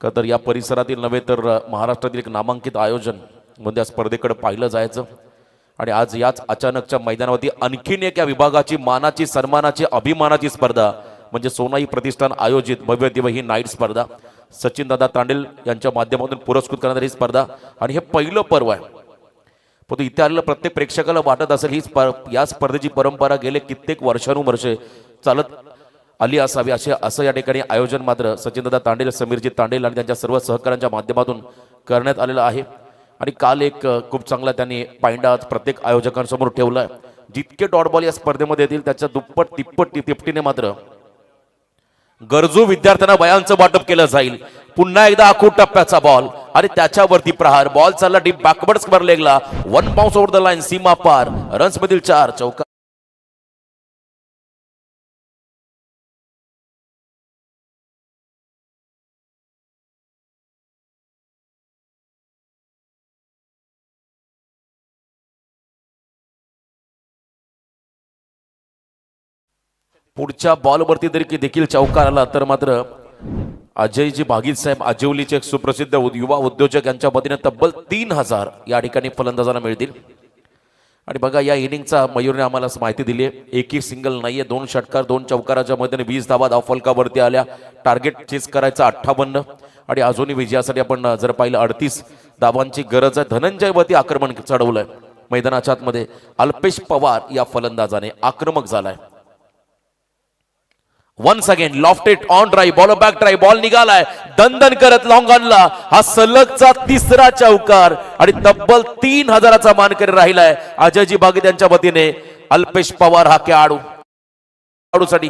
का तर या परिसरातील नव्हे तर महाराष्ट्रातील एक नामांकित आयोजन म्हणजे या स्पर्धेकडे पाहिलं जायचं. आणि आज याच अचानकच्या मैदानावरती आणखीन एक या विभागाची मानाची सन्मानाची अभिमानाची स्पर्धा म्हणजे सोनाई प्रतिष्ठान आयोजित भव्य दिव ही नाईट स्पर्धा. सचिनदादा तांडेल यांच्या माध्यमातून पुरस्कृत करणारी ही स्पर्धा. आणि हे पहिलं पर्व आहे. परंतु इथे आलेलं प्रत्येक प्रेक्षकाला वाटत असेल ही स्प या स्पर्धेची परंपरा गेले कित्येक वर्षानुवर्षे चालत आली असावी असे असं या ठिकाणी आयोजन मात्र सचिनदादा तांडेल समीरजी तांडेल आणि त्यांच्या सर्व सहकाऱ्यांच्या माध्यमातून करण्यात आलेलं आहे. आणि काल एक खूप चांगला त्यांनी पायंडा प्रत्येक आयोजकांसमोर ठेवला आहे जितके डॉट बॉल या स्पर्धेमध्ये येतील त्याच्या दुप्पट तिप्पट तिपटीने मात्र गरजू विद्यार्थ्यांना वयांचं वाटप केलं जाईल. पुन्हा एकदा आखू टप्प्याचा बॉल आणि त्याच्यावरती प्रहार. बॉल चालला deep backward square लेगला one bounce over the line सीमा पार. रन्स मधील चार. चौका पुढच्या बॉलवरती जरी देखील चौकार आला तर मात्र अजयजी भागीत साहेब आजिवलीचे एक सुप्रसिद्ध उद- युवा उद्योजक यांच्या वतीने तब्बल तीन हजार या ठिकाणी फलंदाजांना मिळतील. आणि बघा या इनिंगचा मयूरने आम्हाला माहिती दिली आहे. एकही सिंगल नाहीये. दोन षटकार दोन चौकाराच्या मदतीने वीस धावा धावफलकावरती आल्या? टार्गेट चेस करायचं अठ्ठावन्न. आणि अजूनही विजयासाठी आपण जर पाहिलं अडतीस धावांची गरज आहे. धनंजयवरती आक्रमण चढवलंय. मैदानाच्या आतमध्ये अल्पेश पवार या फलंदाजाने आक्रमक झालाय. Once again lofted on drive ball back drive ball निघालाय. दंदन करत लॉंग ऑनला हा सलगचा तिसरा चौकार आणि तब्बल तीन हजाराचा मानकरी राहिलाय. अजयजी बागे यांच्या वतीने अल्पेश पवार हा खेळाडू खेळाडूसाठी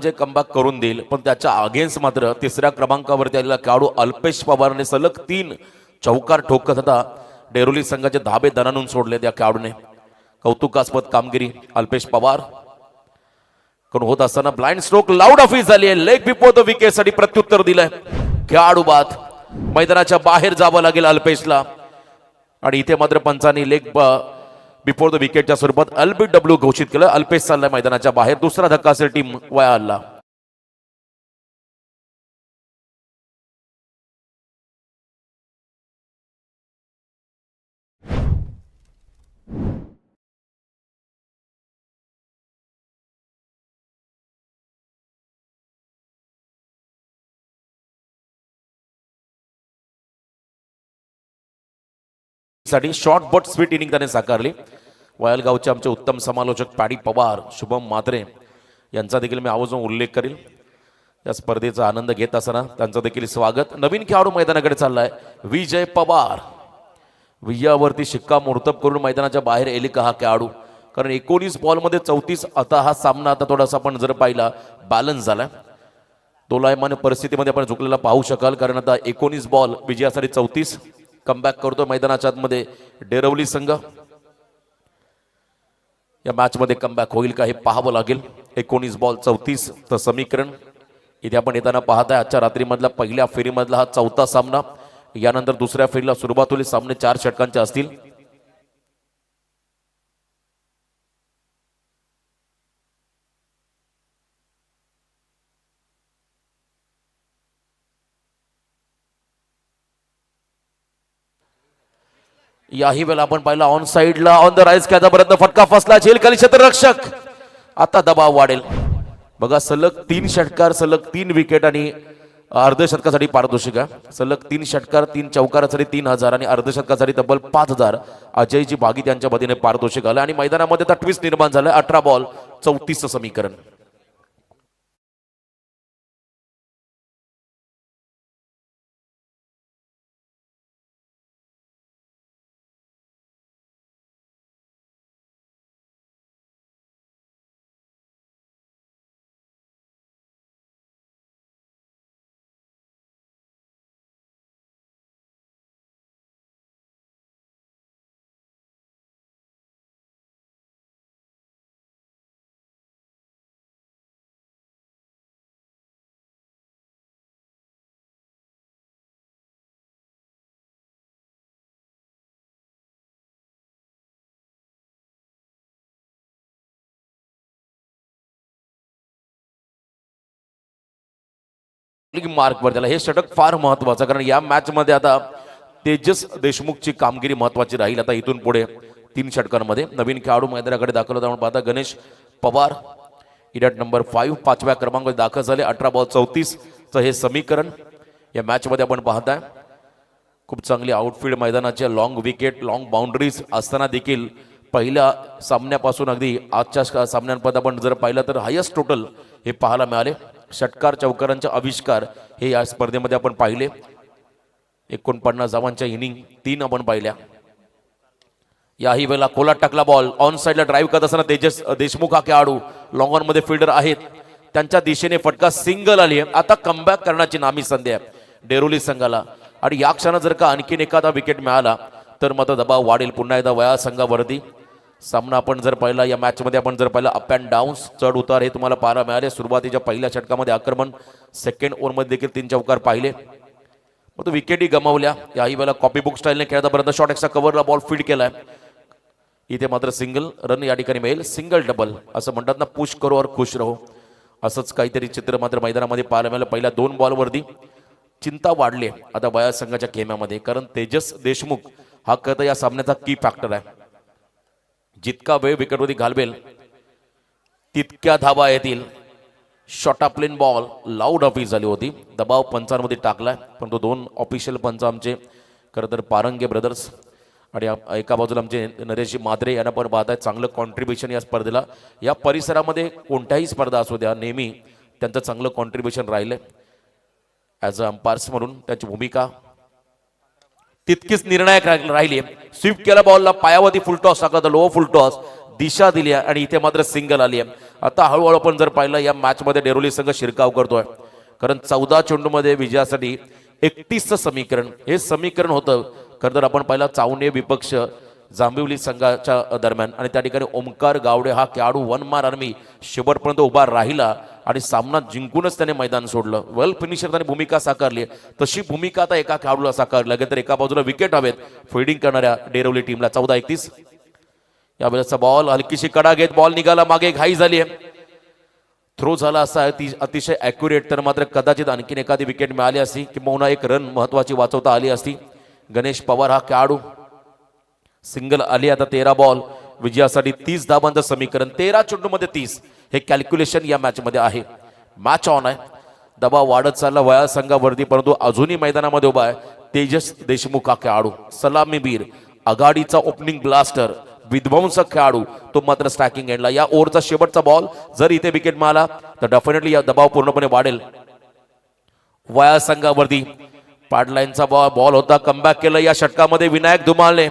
म्हणजे कमबॅक करून देईल पण त्याच्या अगेन्स्ट मात्र तिसऱ्या क्रमांकावरती आलेला खेळाडू अल्पेश पवारने सलग तीन चौकार ठोकत होता. डेरोली संघाचे धाबे दणानून सोडले त्या खेळाडूने. कौतुकास्पद कामगिरी अल्पेश पवार. करून होत असताना ब्लाइंड स्ट्रोक लाऊड ऑफिस झाली आहे. लेग बिफोर द विकेटसाठी प्रत्युत्तर दिलंय. खेळाडू बाद. मैदानाच्या बाहेर जावं लागेल अल्पेशला. आणि इथे मात्र पंचांनी लेग बिफोर द विकेटच्या स्वरूपात अल्बी डब्ल्यू घोषित केलं. अल्पेश चाललाय मैदानाच्या बाहेर. दुसरा धक्का असेल टीम वया आला साठी शॉर्ट बट स्वीट इनिंग त्याने साकारली. वायलगावचे आमचे उत्तम समालोचक पॅडी पवार शुभम मात्रे यांचा देखील मी आवाजून उल्लेख करील. या स्पर्धेचा आनंद घेत असताना त्यांचं देखील स्वागत. नवीन खेळाडू मैदानाकडे चाललाय. विजय पवार. विजयावरती शिक्कामोर्तब करून मैदानाच्या बाहेर येईल का हा खेळाडू? कारण एकोणीस बॉलमध्ये चौतीस आता हा सामना आता थोडासा आपण जर पाहिला बॅलन्स झालाय. दोलायमान परिस्थितीमध्ये आपण झुकलेला पाहू शकाल. कारण आता एकोणीस बॉल विजयासाठी चौतीस कमबॅक करतो मैदानाच्या आतमध्ये. डेरवली संघ. या मॅचमध्ये कमबॅक होईल का हे पाहावं लागेल. एकोणीस बॉल चौतीस तर समीकरण. इथे आपण येताना पाहताय आजच्या रात्रीमधला पहिल्या फेरीमधला हा चौथा सामना. यानंतर दुसऱ्या फेरीला सुरुवात होईल. सामने चार षटकांचे असतील. याही वेळेला आपण पाहिलं ऑन साईडला ऑन द राईज पर्यंत फटका फसला झेल खाली क्षेत्ररक्षक आता दबाव वाढेल. बघा सलग तीन षटकार सलग तीन विकेट आणि अर्धशतकासाठी पारितोषिका आहे. सलग तीन षटकार तीन चौकारासाठी तीन हजार आणि अर्धशतकासाठी तब्बल पाच हजार. अजयजी बागी त्यांच्या वतीने पारितोषिक आलं आणि मैदानामध्ये आता ट्विस्ट निर्माण झालं. अठरा बॉल चौतीसचं समीकरण. मार्कवर त्याला. हे षटक फार महत्वाचं कारण या मॅच मध्ये आता तेजस देशमुखची कामगिरी महत्वाची राहील. आता इथून पुढे तीन षटकांमध्ये. नवीन खेळाडू मैदानाकडे दाखल होता म्हणून पाहता गणेश पवार. इडॅट नंबर फाईव्ह पाचव्या क्रमांकावर दाखल झाले. अठरा बॉल चौतीसचं हे समीकरण या मॅचमध्ये आपण पाहताय. खूप चांगली आउटफील्ड मैदानाचे लॉंग विकेट लॉंग बाउंड्रीज असताना देखील पहिल्या सामन्यापासून अगदी आजच्या सामन्यांपर्यंत आपण जर पाहिलं तर हायस्ट टोटल हे पाहायला मिळाले. षटकार चौकारांचे आविष्कार हे या स्पर्धेमध्ये आपण पाहिले. एकोणपन्नास धावांच्या इनिंग तीन आपण पाहिल्या. याही वेळेला कोलात टाकला बॉल ऑन साईडला ड्राईव्ह करत असताना तेजस देशमुख हा खेळाडू लॉंग ऑनमध्ये फिल्डर आहेत. त्यांच्या दिशेने फटका सिंगल आली आहे. आता कमबॅक करण्याची नामी संधी आहे. डेरोली संघाला. आणि या क्षणात जर का आणखीन एखादा विकेट मिळाला तर मात्र दबाव वाढेल. पुन्हा एकदा वया संघावरती. सामना आपण जर पाहिला या मॅचमध्ये आपण जर पाहिलं अप अँड डाऊन्स चढ उतार हे तुम्हाला पाहायला मिळाले. सुरुवातीच्या पहिल्या षटकामध्ये आक्रमण सेकंड ओव्हरमध्ये देखील तीन चौकार पाहिले. मग तो विकेटही गमावल्या. याही वेळेला कॉपी बुक स्टाईलने खेळतापर्यंत शॉट एक्सचा कव्हरला बॉल फीड केलाय. इथे मात्र सिंगल रन या ठिकाणी मिळेल. सिंगल डबल असं म्हणतात ना पुश करो और खुश रहो. असंच काहीतरी चित्र मात्र मैदानामध्ये पाहायला मिळालं. पहिल्या दोन बॉलवरती चिंता वाढली. आता बया संघाच्या खेम्यामध्ये कारण तेजस देशमुख हा खरं या सामन्याचा की फॅक्टर आहे. जितका वेळ विकेटवरती घालवेल तितक्या धावा येतील. Short plain ball loud office झाली होती. दबाव पंचांमध्ये टाकलाय पण तो दोन ऑफिशियल पंच आमचे खरं तर पारंगे ब्रदर्स आणि एका बाजूला आमचे नरेश माद्रे यांना पण पाहत आहेत चांगलं कॉन्ट्रीब्युशन या स्पर्धेला. या परिसरामध्ये कोणत्याही स्पर्धा असू द्या नेहमी त्यांचं चांगलं कॉन्ट्रीब्युशन राहिलं ॲज अ अंपायर्स म्हणून त्याची भूमिका तितकीच निर्णायक राहिली स्विफ्ट केला बॉलला पायावरती फुलटॉस टाकला तर लो फुलटॉस दिशा दिली आहे आणि इथे मात्र सिंगल आली आहे. आता हळूहळू आपण जर पाहिलं या मॅचमध्ये डेरोली संघ शिरकाव करतोय. कारण चौदा चेंडूमध्ये विजयासाठी एकतीसचं समीकरण हे समीकरण होतं. खरं तर आपण पाहिलं चावणे विपक्ष जांभिवली संघाच्या दरम्यान. आणि त्या ठिकाणी ओमकार गावडे हा खेळाडू वन मार आर्मी शेवटपर्यंत उभा राहिला आणि सामना जिंकूनच त्याने मैदान सोडलं. वेल फिनिशर त्याने भूमिका साकारली. तशी भूमिका आता एका खेळाडूला साकारली. लागेल तर एका बाजूला विकेट हवेत. फिल्डिंग करणाऱ्या डेरवली टीमला चौदा एकतीस. यावेळेचा बॉल हलकीशी कडा घेत बॉल निघाला. मागे घाई झाली आहे थ्रो झाला असा ती अतिशय अॅक्युरेट तर मात्र कदाचित आणखीन एखादी विकेट मिळाली असती किंवा एक रन महत्वाची वाचवता आली असती. गणेश पवार हा खेळाडू सिंगल आली आता तेरा बॉल. विजयासाठी तीस धाबांचं समीकरण तेरा चेंडूमध्ये तीस. हे कॅल्क्युलेशन या मॅच मध्ये आहे. मॅच ऑन आहे. दबाव वाढत चालला वया संघावरती परंतु अजूनही मैदानामध्ये उभा आहे. तेजस देशमुख हा खेळाडू. सलामीवीर आघाडीचा ओपनिंग ब्लास्टर विध्वंसक खेळाडू. तो मात्र स्ट्रॅकिंग एंडला या ओव्हरचा शेवटचा बॉल जर इथे विकेट मारला तर डेफिनेटली या दबाव पूर्णपणे वाढेल. वया संघावरती. पाडलाईनचा बॉल बॉल होता. कमबॅक केलं. या षटकामध्ये विनायक धुमालने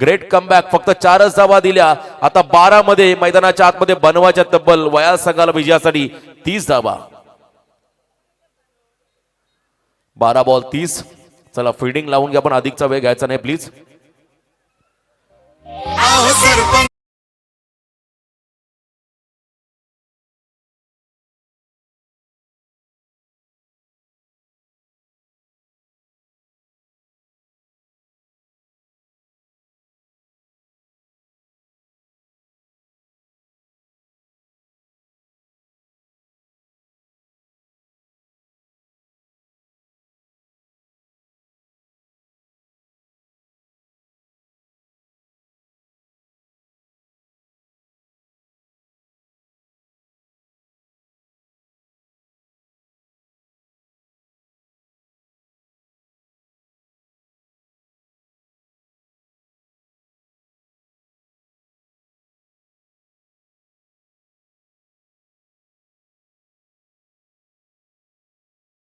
ग्रेट कमबॅक फक्त चारच धावा दिल्या. आता बारा मध्ये मैदानाच्या आतमध्ये बनवायच्या तब्बल वया संघाला विजयासाठी तीस धावा. बारा बॉल तीस. चला फिल्डिंग लावून घ्या पण अधिकचा वेळ घ्यायचा नाही प्लीज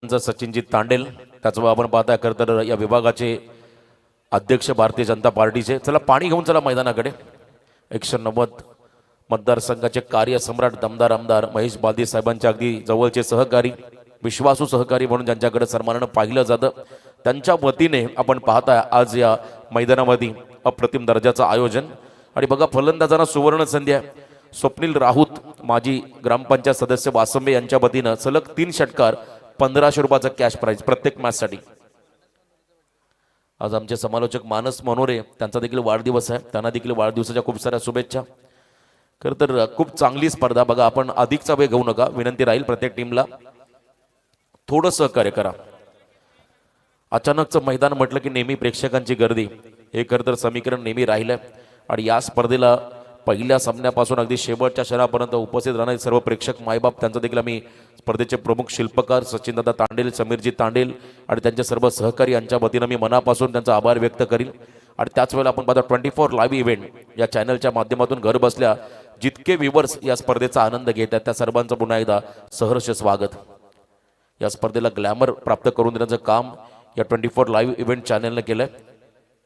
सचिनजी तांडेल त्याचं आपण पाहता खरं तर या विभागाचे अध्यक्ष भारतीय जनता पार्टीचे. चला पाणी घेऊन चला मैदानाकडे. एकशे नव्वद मतदारसंघाचे कार्यसम्राट दमदार आमदार महेश बालदी साहेबांच्या अगदी जवळचे सहकारी विश्वासू सहकारी म्हणून ज्यांच्याकडे सन्मानानं पाहिलं जातं त्यांच्या वतीने आपण पाहताय आज या मैदानामध्ये अप्रतिम दर्जाचं आयोजन. आणि बघा फलंदाजांना सुवर्ण संधी आहे. स्वप्नील राऊत माजी ग्रामपंचायत सदस्य वासंबे यांच्या वतीनं सलग तीन षटकार पंधराशे रुपयाचा कॅश प्राईज प्रत्येक मॅचसाठी आज आमचे समालोचक मानस मनोरे त्यांचा देखील वाढदिवस आहे. त्यांना देखील वाढदिवसाच्या खूप साऱ्या शुभेच्छा. खरं तर खूप चांगली स्पर्धा. बघा आपण अधिकचा वेळ घेऊ नका. विनंती राहील प्रत्येक टीमला थोडं सहकार्य करा. अचानकचं मैदान म्हटलं की नेहमी प्रेक्षकांची गर्दी. हे खरं तर समीकरण नेहमी राहिलं आणि या स्पर्धेला पहिल्या सामन्यापासून अगदी शेवटच्या क्षणापर्यंत उपस्थित राहणारे सर्व प्रेक्षक मायबाप त्यांचं देखील आम्ही स्पर्धेचे प्रमुख शिल्पकार सचिनदादा तांडेल समीरजी तांडेल आणि त्यांचे सर्व सहकारी यांच्या वतीनं मी मनापासून त्यांचा आभार व्यक्त करीन. आणि त्याच वेळेला आपण पाहता ट्वेंटी फोर लाईव्ह इव्हेंट या चॅनलच्या माध्यमातून घर बसल्या जितके व्ह्युअर्स या स्पर्धेचा आनंद घेत आहेत त्या सर्वांचं पुन्हा एकदा सहर्ष स्वागत. या स्पर्धेला ग्लॅमर प्राप्त करून देण्याचं काम या ट्वेंटी फोर लाईव्ह इव्हेंट चॅनलनं केलं आहे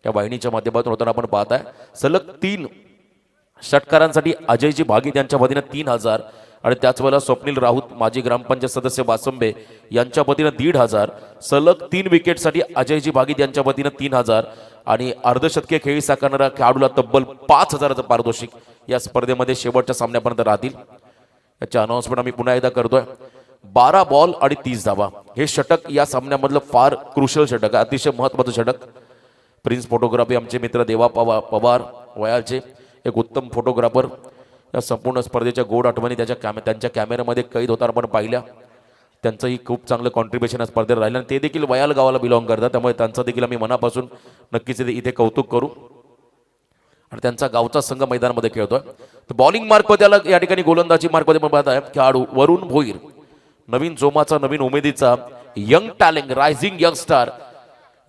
या वाहिनीच्या माध्यमातून होताना आपण पाहताय सलग तीन षटकारांसाठी अजयजी भागीत यांच्या वतीनं तीन हजार आणि त्याच वेळेला स्वप्नील राऊत माजी ग्रामपंचायत सदस्य वासंबे यांच्या वतीनं दीड हजार सलग तीन विकेटसाठी अजयजी भागीत यांच्या वतीनं तीन हजार आणि अर्धशतकीय खेळी साकारणाऱ्या खेळाडूला तब्बल पाच हजाराचं पारितोषिक या स्पर्धेमध्ये शेवटच्या सामन्यापर्यंत राहतील. याचे अनाऊन्समेंट आम्ही पुन्हा एकदा करतोय. बारा बॉल आणि तीस धावा. हे षटक या सामन्यामधलं फार क्रुशल षटक आहे अतिशय महत्वाचं षटक. प्रिन्स फोटोग्राफी आमचे मित्र देवा पवा पवार वयाचे. एक उत्तम फोटोग्राफर या संपूर्ण स्पर्धेच्या गोड आठवणी त्याच्या कॅमे त्यांच्या कॅमेऱ्यामध्ये कैद होताना आपण पाहिल्या. त्यांचंही खूप चांगलं कॉन्ट्रीब्युशन या स्पर्धेत राहिलं आणि ते देखील वयाल गावाला बिलॉंग करतात. त्यामुळे त्यांचं देखील आम्ही मनापासून नक्कीच इथे इथे कौतुक करू. आणि त्यांचा गावचा संघ मैदानामध्ये खेळतोय. तर बॉलिंग मार्क त्याला या ठिकाणी गोलंदाजी मार्कमध्ये पण पाहत आहे खेळाडू वरुण भोईर. नवीन जोमाचा नवीन उमेदीचा young talent rising young star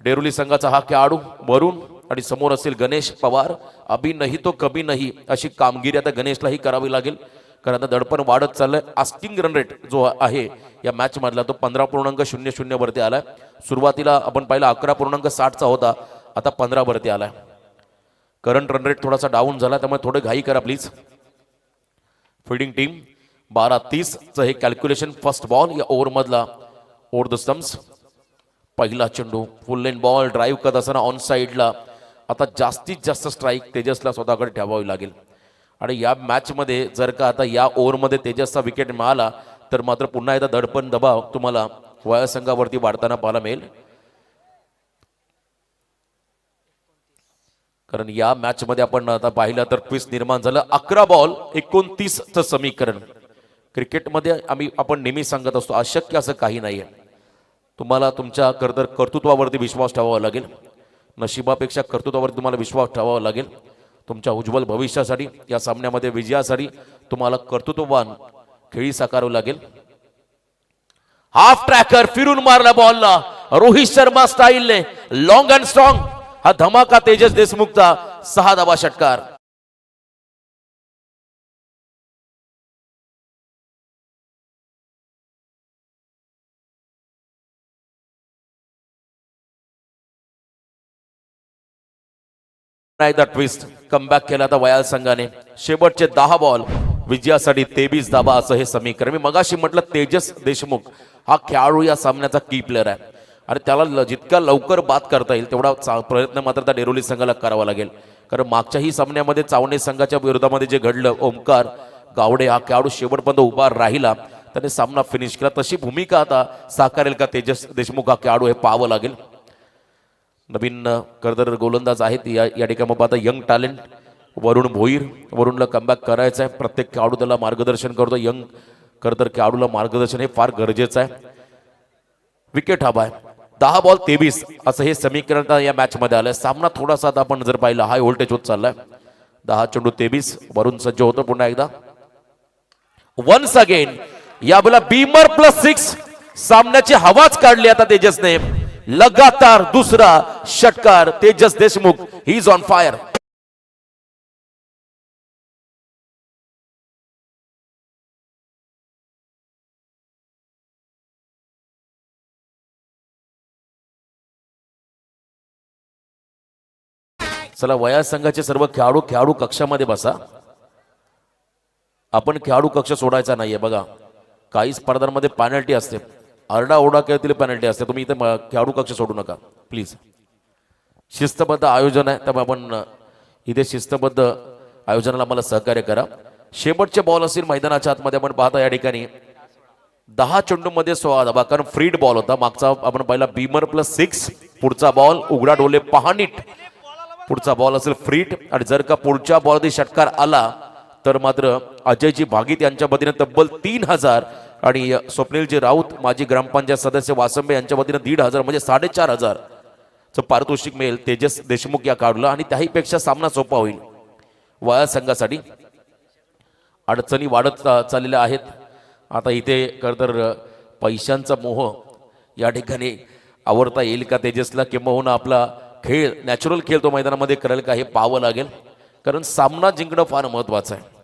डेरुली संघाचा हा खेळाडू वरुण आणि समोर असेल गणेश पवार. अभि नाही तो कभी नाही. अशी कामगिरी आता गणेशलाही करावी लागेल. कारण आता दडपण वाढत चाललंय. आस्टिंग रन रेट जो आहे या मॅच मधला तो पंधरा पूर्णांक शून्य शून्यवरती आलाय. सुरुवातीला आपण पाहिला अकरा पूर्णांक साठचा होता. आता पंधरावरती आलाय. करंट रन रेट थोडासा डाऊन झाला त्यामुळे थोडं घाई करा प्लीज फिल्डिंग टीम बारा तीसचं हे कॅल्क्युलेशन फर्स्ट बॉल या ओव्हरमधला ओव्हर द स्टम्प्स पहिला चेंडू फुल लेन बॉल ड्राईव्ह करत असताना ऑन साईडला आता जास्तीत जास्त स्ट्राईक तेजसला स्वतःकडे ठेवावी लागेल. आणि या मॅचमध्ये जर का आता या ओव्हरमध्ये तेजसचा विकेट मिळाला तर मात्र पुन्हा एकदा दडपण दबाव तुम्हाला वयासंघावरती वाढताना पाहायला मिळेल. कारण या मॅचमध्ये आपण आता पाहिलं तर ट्विस्ट निर्माण झालं. अकरा बॉल एकोणतीसचं समीकरण. क्रिकेटमध्ये आम्ही आपण नेहमी सांगत असतो अशक्य असं काही नाहीये. तुम्हाला तुमच्या कर्तर कर्तृत्वावरती विश्वास ठेवावा लागेल. नशिबापेक्षा कर्तृत्वावरती तुम्हाला विश्वास ठेवावा लागेल. तुमच्या उज्ज्वल भविष्यासाठी या सामन्यामध्ये विजयासाठी तुम्हाला कर्तृत्ववान खेळी साकारावं लागेल. हाफ ट्रॅकर फिरून मारला बॉलला रोहित शर्मा स्टाईलने लॉंग अँड स्ट्रॉंग हा धमाका तेजस देशमुखचा सहा धावा षटकार. द ट्विस्ट कमबॅक केला आता वयाल संघाने. शेवटचे दहा बॉल विजयासाठी तेवीस धाबा असं हे समीकरण. मी मगाशी म्हटलं तेजस देशमुख. हा खेळाडू या सामन्याचा की प्लेअर आहे. आणि त्याला ल- जितका लवकर बाद करता येईल तेवढा चा- प्रयत्न मात्र त्या डेरोली संघाला करावा लागेल. कारण मागच्याही सामन्यामध्ये चावणे संघाच्या विरोधामध्ये जे घडलं ओमकार गावडे हा खेळाडू शेवटपर्यंत उभा राहिला. त्याने सामना फिनिश केला. तशी भूमिका आता साकारेल का तेजस देशमुख? हा खेळाडू हे पाहावं लागेल. नवीन कर्दर गोलंदाज आहेत. या या ठिकाणी मग आता यंग टॅलेंट वरुण भोईर. वरुणला कमबॅक करायचं आहे. प्रत्येक खेळाडू त्याला मार्गदर्शन करतो यंग करदर खेळाडूला मार्गदर्शन हे फार गरजेचं आहे. विकेट हवा आहे दहा बॉल तेवीस. असं हे समीकरण या मॅचमध्ये आलं आहे सामना थोडासा आता आपण जर पाहिला हाय व्होल्टेज होत चाललाय. दहा चेंडू तेवीस. वरून सज्ज होतं पुन्हा एकदा. वन्स अगेन या बोला बीमर प्लस सिक्स सामन्याची हवाच काढली आता तेजसने. लगातार दुसरा षटकार Tejas Deshmukh he is on fire चला वया संघाचे सर्व खेळाडू खेळाडू कक्षामध्ये बसा. आपण खेळाडू कक्ष सोडायचा नाहीये बघा. काही स्पर्धांमध्ये पॅनल्टी असते. आरडा ओरडा केली पॅनल्टी असते. तुम्ही इथे खेळाडू कक्ष सोडू नका. प्लीज शिस्तबद्ध आयोजन आहे. त्यामुळे आपण इथे शिस्तबद्ध आयोजनाला मला सहकार्य करा. शेवटचे बॉल असतील मैदानाच्या आतमध्ये. आपण पाहता या ठिकाणी दहा चेंडूमध्ये सोळा धाबा कारण फ्रीड बॉल होता. मागचा आपण पहिला बीमर प्लस सिक्स पुढचा बॉल उघडा डोले पहानीट. पुढचा बॉल असेल फ्रीट आणि जर का पुढच्या बॉलमध्ये षटकार आला तर मात्र अजयजी भागीत यांच्या वतीने तब्बल तीन हजार आणि स्वप्नीलजी राऊत माजी ग्रामपंचायत सदस्य वासंबे यांच्या वतीनं दीड हजार म्हणजे साडेचार हजारचं पारितोषिक मिळेल तेजस देशमुख या काढूला आणि त्याहीपेक्षा सामना सोपा होईल. वया संघासाठी अडचणी वाढत चा- चाललेल्या आहेत. आता इथे खरं तर पैशांचा मोह या ठिकाणी आवडता येईल का तेजसला? किंबहुना आपला खेळ नॅचरल खेळ तो मैदानामध्ये करेल का हे पाहावं लागेल? कारण सामना जिंकणं फार महत्वाचं आहे.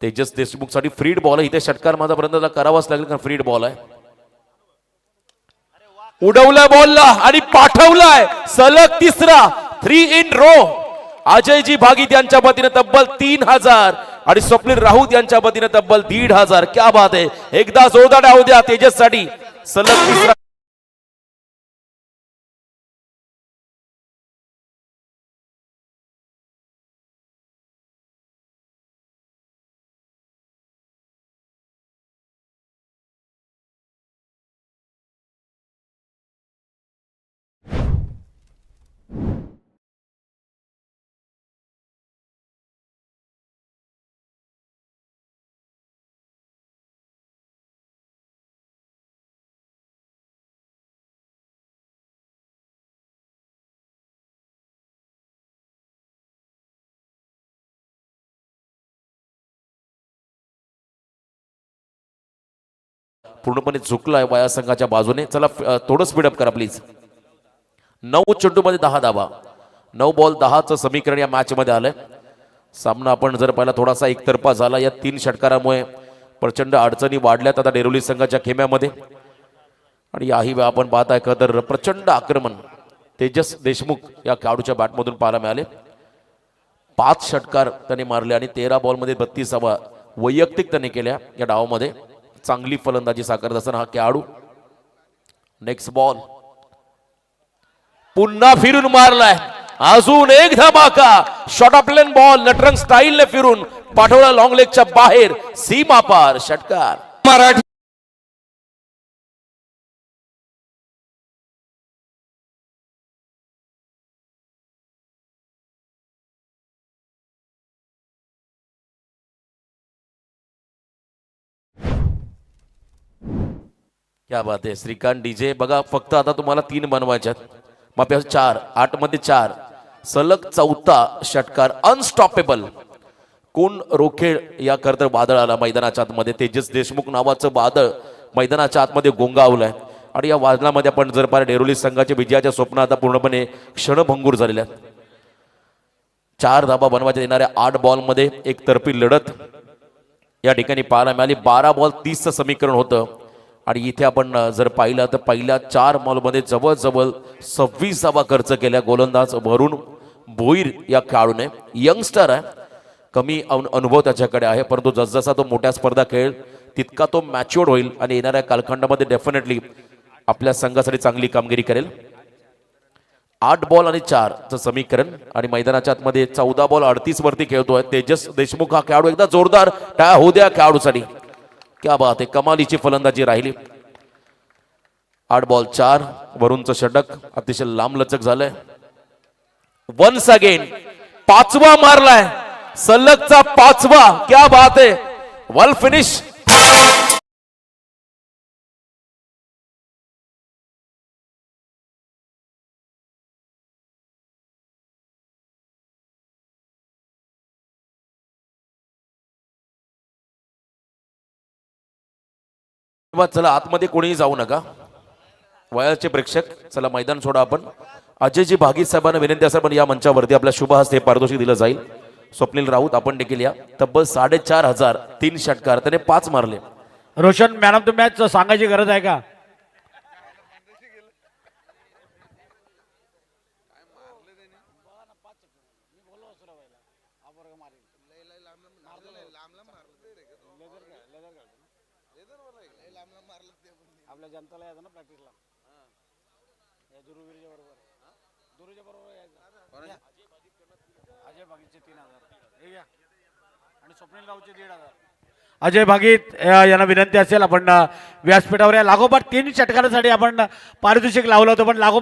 तेजस देशमुखसाठी फ्रीड बॉल आहे. इथे षटकार माझा पर्यंत करावाच लागेल कारण फ्रीड बॉल आहे. उडवला बॉलला आणि पाठवलाय. सलग तिसरा. थ्री इन रो अजयजी भागीत यांच्या वतीने तब्बल तीन हजार. आणि स्वप्नील राऊत यांच्या वतीने तब्बल दीड हजार. क्या बात आहे. एकदा जोरदार डाव द्या तेजससाठी सलग तिसरा. पूर्णपणे झुकलाय वाया संघाच्या बाजूने. चला थोडं स्पीडअप करा प्लीज नऊ चेंडूमध्ये दहा धावा. नऊ बॉल दहाचं समीकरण या मॅचमध्ये आलंय. सामना आपण जर पाहिला थोडासा एकतर्फा झाला. या तीन षटकारामुळे प्रचंड अडचणी वाढल्यात आता डेरोली संघाच्या खेम्यामध्ये. आणि याही वेळा आपण पाहताय का तर प्रचंड आक्रमण तेजस देशमुख या खेळाडूच्या बॅटमधून पाहायला मिळाले. पाच षटकार त्याने मारले आणि तेरा बॉलमध्ये बत्तीस हवा वैयक्तिक त्याने केल्या या डावामध्ये. चांगली फलंदाजी साकारत असताना हा खेळाडू नेक्स्ट बॉल पुन्हा फिरून मारलाय. अजून एक धमाका. Short of length ball Natrang स्टाईलने फिरून पाठवला लॉंग लेगच्या बाहेर. सीमा पार. षटकार. मराठी क्या बात आहे श्रीकांत डीजे बघा फक्त आता तुम्हाला तीन बनवायच्यात मग चार आठमध्ये चार. सलग चौथा षटकार अनस्टॉपेबल कोण रोखेळ या करता वादळ आला मैदानाच्या आतमध्ये? तेजस देशमुख नावाचं वादळ मैदानाच्या आतमध्ये गोंगावलंय. आणि या वादळामध्ये आपण जर पाहिलं डेरोली संघाच्या विजयाच्या स्वप्न आता पूर्णपणे क्षणभंगूर झालेल्या आहेत. चार धाबा बनवायच्या येणाऱ्या आठ बॉलमध्ये एक तर्फी लढत. या ठिकाणी पाहायला मिळाली बारा बॉल तीसचं समीकरण होतं. आणि इथे आपण जर पाहिलं तर पहिल्या चार मॉलमध्ये जवळजवळ सव्वीस धावा खर्च केल्या गोलंदाज वरुण भोईर या खेळाडूने. यंगस्टर आहे. कमी अनु- अनुभव त्याच्याकडे आहे परंतु जसजसा तो मोठ्या स्पर्धा खेळेल तितका तो मॅच्युअर्ड होईल आणि येणाऱ्या कालखंडामध्ये डेफिनेटली आपल्या संघासाठी चांगली कामगिरी करेल. आठ बॉल आणि चारचं समीकरण आणि मैदानाच्या आतमध्ये चौदा बॉल अडतीस वरती खेळतोय तेजस देशमुख हा खेळाडू एकदा जोरदार टाळ्या होऊ द्या खेळाडूसाठी. क्या बात आहे कमालीची फलंदाजी राहिली. आठ बॉल चार वरूनचं षटक अतिशय लांबलचक झालंय. वन्स अगेन पाचवा मारलाय. सलगचा पाचवा क्या बात आहे वल फिनिश तेव्हा चला आतमध्ये कोणीही जाऊ नका. वयाचे प्रेक्षक चला मैदान सोडा आपण. अजयजी भागीत साहेबांना विनंती असेल पण या मंचावरती आपल्या शुभ हस्ते पारितोषिक दिलं जाईल. स्वप्नील राऊत आपण देखील या. तब्बल साडेचार हजार तीन षटकार त्याने पाच मारले. Roshan man of the match सांगायची गरज आहे का आपल्या जनताला यायचं ना प्रॅक्टिसला दुरुवीरच्या बरोबर दुरुच्या बरोबर यायचं अजय बागीचे तीन हजार हे घ्या आणि स्वप्नील रावचे दीड हजार अजय भागीत यांना विनंती असेल आपण व्यासपीठावर या लागोपाठ तीन षटकारासाठी आपण पारितोषिक लावलं होतं पण लागोपाठ